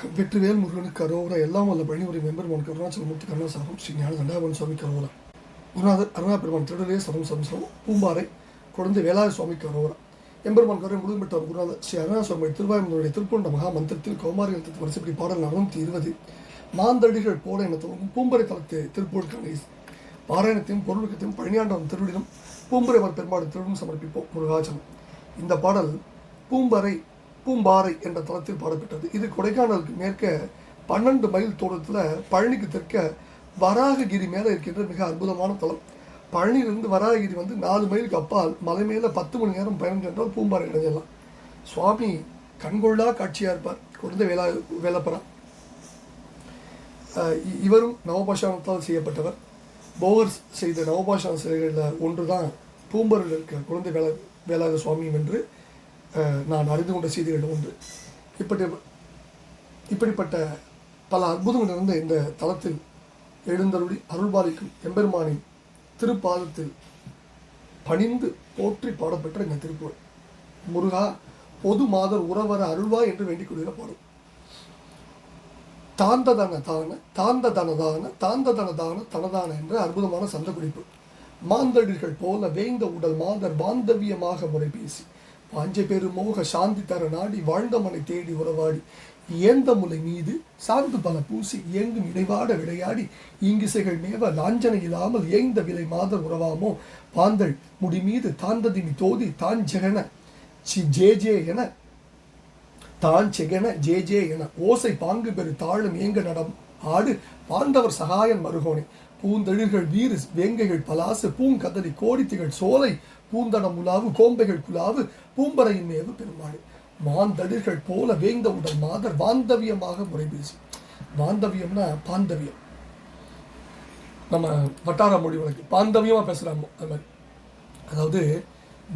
வெற்றிவேல் முருகனுக்கு அரோரா எல்லாம் வல்ல பழனிபுரி மெம்பெருமான் கருணாச்சலமூர்த்தி கருணாசாரம் ஸ்ரீ ஞான தண்டாபன் சுவாமி கரோரா. குருநாதர் அருணா பெருமான் திருடலே சரம் சம்சம் பூம்பாறை குழந்தை வேலாய சுவாமிக்கு அரோரா எம்பெருமான் கரை முழுதும் பெற்ற குருநாதர் ஸ்ரீ அருணா சுவாமி திருவாயுடைய திருப்பொண்ட மகா மந்திரத்தில் கௌமாரி எழுத்து வரிசைப்படி பாடல் அறுநூத்தி இருபது. மாந்தடிகள் போல என துவங்கும் பூம்பரை தளத்து திருப்பூர் பாராயணத்தையும் பொருளுக்கத்தையும் பழனியாண்டவன் திருவிடம் பூம்பரைவர் பெருமாள் திருவிடம் சமர்ப்பிப்போம் முருகாச்சலம். இந்த பாடல் பூம்பறை பூம்பாறை என்ற தளத்தில் பாடப்பட்டது. இது கொடைக்கானலுக்கு மேற்க பன்னெண்டு மைல் தூரத்தில் பழனிக்கு தெற்க வராககிரி மேலே இருக்கின்ற மிக அற்புதமான தலம். பழனியிலிருந்து வராககிரி வந்து நாலு மைலுக்கு அப்பால் மலை மேலே பத்து மணி நேரம் பயணம் சென்றால் பூம்பாறை அடைஞ்சிடலாம். சுவாமி கண்கொள்ளா காட்சியாக இருப்பார். குழந்தை வேலா வேலப்பரா. இவரும் நவபாஷானத்தால் செய்யப்பட்டவர். போகர் செய்த நவபாஷான சிலைகளில் ஒன்று தான் பூம்பரில் இருக்க குழந்தை வேலா வேலாயுத சுவாமியும் என்று நான் அறிந்து கொண்ட செய்திகள் ஒன்று. இப்படி இப்படிப்பட்ட பல அற்புதங்கள் நிறைந்த இந்த தலத்தில் எழுந்தருளி அருள்பாலிக்கும் எம்பெருமானின் திருப்பாதத்தில் பணிந்து போற்றி பாடப்பெற்ற இந்த திருப்புகழ் முருகா பொது மாதர் உறவர அருள்வா என்று வேண்டிக் கொள்கிற பாடும் தாந்ததன தான தாந்த தனதான தாந்த தனதான தனதான என்ற அற்புதமான சந்த குறிப்பு. மாந்தடிகள் போல வேய்ந்த உடல் மாதர் பாந்தவியமாக முறை பேசி வாஞ்ச பெரு மோக சாந்தி தர நாடி வாழ்ந்தமனை தேடி உறவாடி. ஏந்த முலை மீது சார்ந்து பல பூசி இயங்கும் இடைவாட விளையாடி இங்கிசைகள் மேவ லாஞ்சனை இல்லாமல் ஏய்ந்த விலை மாதர் உறவாமோ? பாந்தள் முடி மீது தாந்ததினி தோதி தான் ஜெகன சி ஜே ஜே என தான் செகன ஜே ஜே என ஓசை பாங்கு பெரு தாழும் ஏங்க நடம் ஆடு பாண்டவர் சகாயன் மருகோனே பூந்தெழில்கள் வீறு வேங்கைகள் பலாசு பூங்கதலி கோடித்திகள் சோலை பூந்தடம் உலாவு கோம்பைகள் குலாவு பூம்பரையின் மேவு பெருமாள். மாந்தடிர்கள் போல வேந்த உடல் மாதர் வாந்தவியமாக முறை பேசி. வாந்தவியம்னா பாந்தவியம். நம்ம வட்டார மொழி வழக்கு பாந்தவியமாக பேசுகிறாமோ அது மாதிரி. அதாவது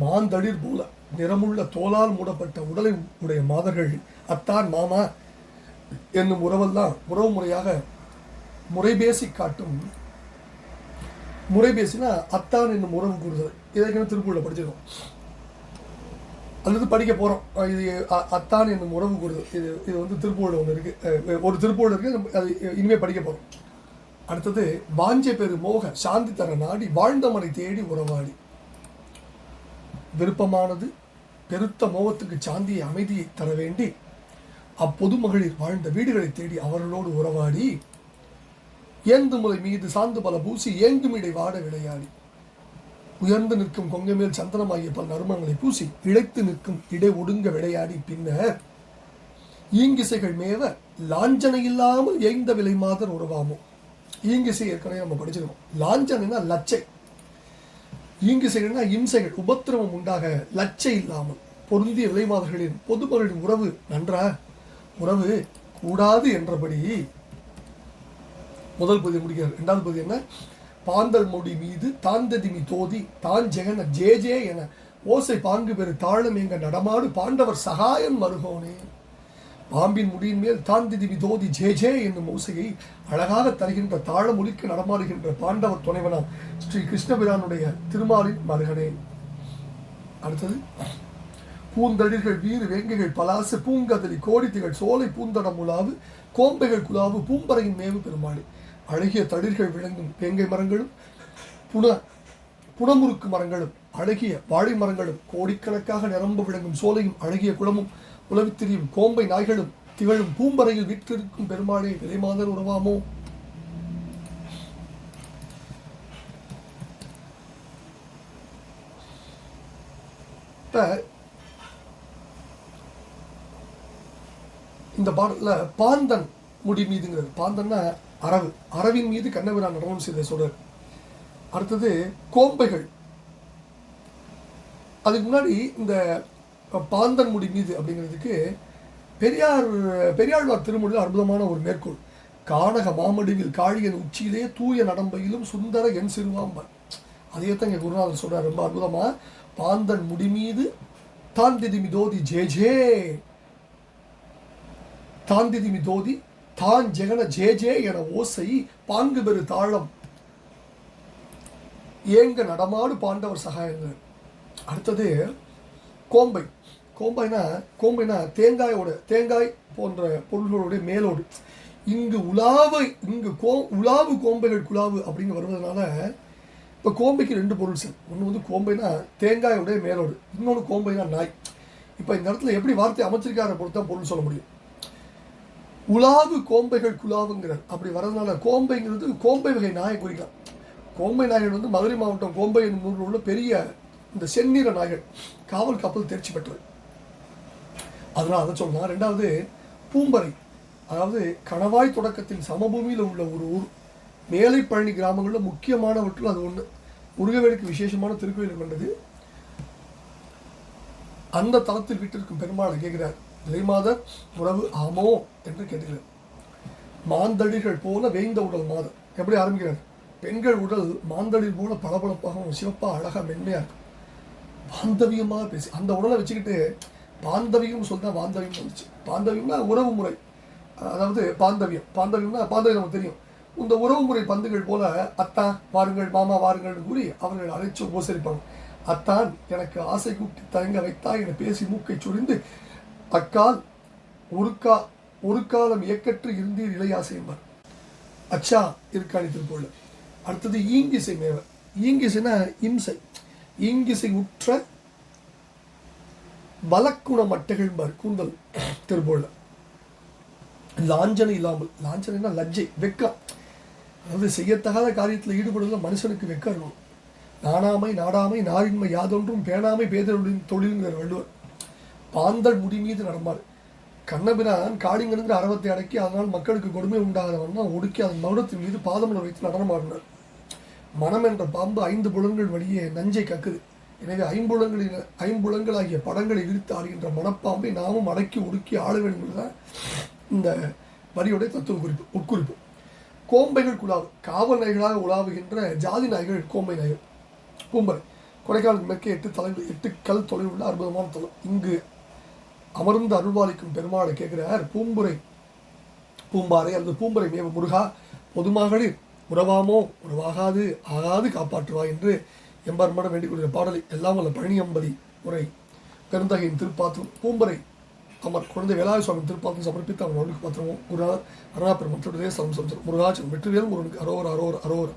மாந்தளிர் போல நிறமுள்ள தோலால் மூடப்பட்ட உடலை உடைய மாதர்கள் அத்தான் மாமா என்னும் உறவெல்லாம் உறவு முறையாக முறைபேசி காட்டும் முறை பேசினா அத்தான் என்னும் உறவு கூறுதல். இதற்கென திருப்பூரில் படிச்சிருக்கோம். அல்லது படிக்க போகிறோம் இது அ- அத்தான் என்னும் உறவு கூறுதல். இது இது வந்து திருப்பூரில் ஒன்று இருக்குது ஒரு திருப்பூரில் இருக்குது அது இனிமேல் படிக்க போகிறோம் அடுத்தது வாஞ்ச பெரு மோக சாந்தி தர நாடி வாழ்ந்தமனை தேடி உறவாடி. விருப்பமானது பெருத்த மோகத்துக்கு சாந்தியை அமைதியை தர வேண்டி அப்பொது மகளிர் வாழ்ந்த வீடுகளை தேடி அவர்களோடு உறவாடி ஏந்துமுறை மீது சாந்து பல பூசி ஏங்கும் இடை வாட விளையாடி. உயர்ந்து நிற்கும் கொங்கை மேல் சந்தனமாகிய பல நறுமணங்களை பூசி இழைத்து நிற்கும் இடை ஒடுங்க விளையாடி பின்னர் ஈங்கிசைகள் மேவ லாஞ்சனை இல்லாமல் எய்ந்த விலை மாதர் உறவாமோ? ஈங்கிசை ஏற்கனவே நம்ம படிச்சிருக்கோம். லாஞ்சனைனா லச்சை. ஈங்கிசைகள்னா இம்சைகள் உபத்திரவம் உண்டாக லச்சை இல்லாமல். பொருந்திய விலைமாதர்களின் பொதுமகளின் உறவு நன்றா? உறவு கூடாது என்றபடி முதல் பகுதி முடிக்கிறார். ரெண்டாவது பகுதி என்ன? பாந்தல் மொழி மீது தாந்ததிமி தோதி தான் ஜெகன ஜே ஜே என ஓசை பாங்கு பெரு தாழம் எங்க நடமாடு பாண்டவர் சகாயம் மருகோனே. பாம்பின் முடியின் மேல் தாந்திதிமி தோதி ஜே ஜே என்னும் ஓசையை அழகாக தருகின்ற தாழமொழிக்கு நடமாடுகின்ற பாண்டவர் துணைவனாம் ஸ்ரீ கிருஷ்ணபிரானுடைய திருமாலின் மருகனே. அடுத்தது பூந்தளிர்கள் வீறு வேங்கைகள் பலாசு பூங்கதலி கோடித்திகள் சோலை பூந்தடம் உலாவு கோம்பைகள் குலாவு பூம்பறையின் மேவு பெருமாளி. அழகிய தளிர்கள் விளங்கும் வேங்கை மரங்களும் புன புனமுறுக்கு மரங்களும் அழகிய வாழை மரங்களும் கோடிக்கணக்காக நிரம்ப விளங்கும் சோலையும் அழகிய குளமும் உலவித் திரியும் கோம்பை நாய்களும் திகழும் பூம்பறையில் விற்றிருக்கும் பெருமாளே விலைமாதர் உறவாமோ? இப்போ இந்த பாடலில் பாந்தன் முடி மீதுங்கிறது. பாந்தன்னா அரவு அரவின் மீது கண்ணபிரான் நடனம் செய்த சொல்றார் அடுத்தது கோம்பைகள். அதுக்கு முன்னாடி இந்த பாந்தன் முடி மீது அப்படிங்கிறதுக்கு பெரியார் பெரியாழ்வார் திருமொழியில் அற்புதமான ஒரு மேற்கோள். கானக மாமடிவில் காழியன் உச்சியிலே தூய நடம்பையிலும் சுந்தர என் சிறுவாம்பன். அதே தான் இங்கே குருநாதர் சொல்கிறார் ரொம்ப அற்புதமாக பாந்தன் முடி மீது தாந்திதிமி தோதி ஜே ஜே. தாந்திதிமி தோதி தான் ஜெகன ஜே ஜே என ஓசை பாங்கு பெரு தாளம். ஏங்க நடமாடு பாண்டவர் சகாயங்கள். அடுத்தது கோம்பை. கோம்பைனா கோம்பைனா தேங்காயோட தேங்காய் போன்ற பொருள்களுடைய மேலோடு. இங்கு உலாவு இங்கு கோ உலாவு கோம்பைகள் குலாவு அப்படின்னு வருவதனால இப்போ கோம்பைக்கு ரெண்டு பொருள் சார். ஒன்று வந்து கோம்பைனா தேங்காயோடைய மேலோடு. இன்னொன்று கோம்பைனா நாய். இப்போ இந்த இடத்துல எப்படி வார்த்தை அமைச்சிருக்கார பொறுத்து தான் பொருள் சொல்ல முடியும். உலாவு கோம்பைகள் குலாவுங்கிறார் அப்படி வரதுனால கோம்பைங்கிறது கோம்பை வகை நாயை குறிக்கலாம் கோம்பை நாய்கள் வந்து மதுரை மாவட்டம் கோம்பை என்னும் ஊரில் உள்ள பெரிய இந்த செந்நிற நாய்கள் காவல் காப்பல் தேர்ச்சி பெற்றது அதனால் அதை சொல்லலாம் ரெண்டாவது பூம்பறை. அதாவது கணவாய் தொடக்கத்தின் சமபூமியில் உள்ள ஒரு ஊர். மேலைப்பழனி கிராமங்களில் முக்கியமானவற்றில் அது ஒன்று முருகவேலுக்கு விசேஷமான திருக்கோயில் கொண்டது அந்த தளத்தில் வீட்டிற்கும் பெருமாளை கேட்குறார். விலைமாதர் உறவு ஆமோ என்று கேட்கிறார் மாந்தடிகள் போல வேய்ந்த உடல் மாதர் எப்படி ஆரம்பிக்கிறார்? பெண்கள் உடல் மாந்தளிர் போல பளபளப்பாகவும் சிவப்பாக அழகாக மென்மையாக இருக்கும். பாந்தவியமாக பேசி அந்த உடலை வச்சுக்கிட்டு பாந்தவியம் சொல்லிட்டா பாந்தவியம் வந்துச்சு பாந்தவியம்னா உறவு முறை. அதாவது பாந்தவியம். பாந்தவியம்னா பாந்தவியம் நமக்கு தெரியும். இந்த உறவு முறை பந்துகள் போல அத்தா வாருங்கள் மாமா வாருங்கள்னு கூறி அவர்கள் அழைச்சு உபசரிப்பாங்க. அத்தான் எனக்கு ஆசை கூட்டி தயங்க வைத்தாய் என பேசி மூக்கை சுரிந்து அக்கால் உருக்கா உருக்காலம் ஒரு காலம் இயக்கற்று இருந்தீர் இளையாசை என்பார் அச்சா இருக்காணி திருப்பூர்ல அடுத்தது ஈங்கிசை மேவர் ஈங்கிசைனா இம்சை. ஈங்கிசை உற்ற வலக்குண மட்டைகள்பார் கூந்தல் திருபோல லாஞ்சனை இல்லாமல். லாஞ்சனைனா லஜ்ஜை வெக்கம் அதாவது செய்யத்தகாத காரியத்தில் ஈடுபடுவதில் மனுஷனுக்கு வெக்கம் இருக்கணும். நாணாமை நாடாமை நாரின்மை யாதொன்றும் பேணாமை பேதொழில் தொழிலுங்கிற வள்ளுவர். பாந்தல் முடி மீது நடமாறு. கண்ணபிரான் காளிங்கனுங்கிற அறவத்தை அடக்கி அதனால் மக்களுக்கு கொடுமை உண்டாகாதவன் தான் ஒடுக்கி அதன் மௌனத்தின் மீது பாதமலர் வைத்து நடனமாடினார் மனம் என்ற பாம்பு ஐந்து புலன்கள் வழியே நஞ்சை கக்குது. எனவே ஐம்புலங்களின் ஐம்புலங்கள் ஆகிய படங்களை விரித்து ஆடுகின்ற மனப்பாம்பை நாமும் அடக்கி ஒடுக்கி ஆள வேண்டும் இந்த வரியுடைய தத்துவ குறிப்பு உட்குறிப்பு. கோம்பைகள் குழாவு காவல் நாய்களாக உலாவுகின்ற ஜாதி நாய்கள் கோம்பை நாய்கள். பூம்பரை கொடைக்கானல் மேற்கே எட்டு தலைகள் எட்டு கல் தொலைவுள்ள உள்ள அற்புதமான தலம். இங்கு அமர்ந்து அருள்பாலிக்கும் பெருமாளை கேட்கிறார் பூம்புரை பூம்பாறை அல்லது பூம்பரை மேவ முருகா பொதுமகளிர் உறவாமோ உறவாகாது ஆகாது காப்பாற்றுவா என்று எம்பார்மடம் வேண்டிக் கொள்கிற பாடலை எல்லாம் வல்ல பழனியம்பதி உரை பெருந்தகையின் திருப்பாத்திரம் பூம்பரை அமர் குழந்தை வேலாய சுவாமி திருப்பாத்திரம் சமர்ப்பித்து அவன் அவனுக்கு பாத்திரமும் குருநாதர் அருணாபெரும் மற்றொரு சமம் சமச்சர் முருகாச்சன் வெற்றிவேல் முருகனுக்கு அரோவர் அரோவர் அரோவர்.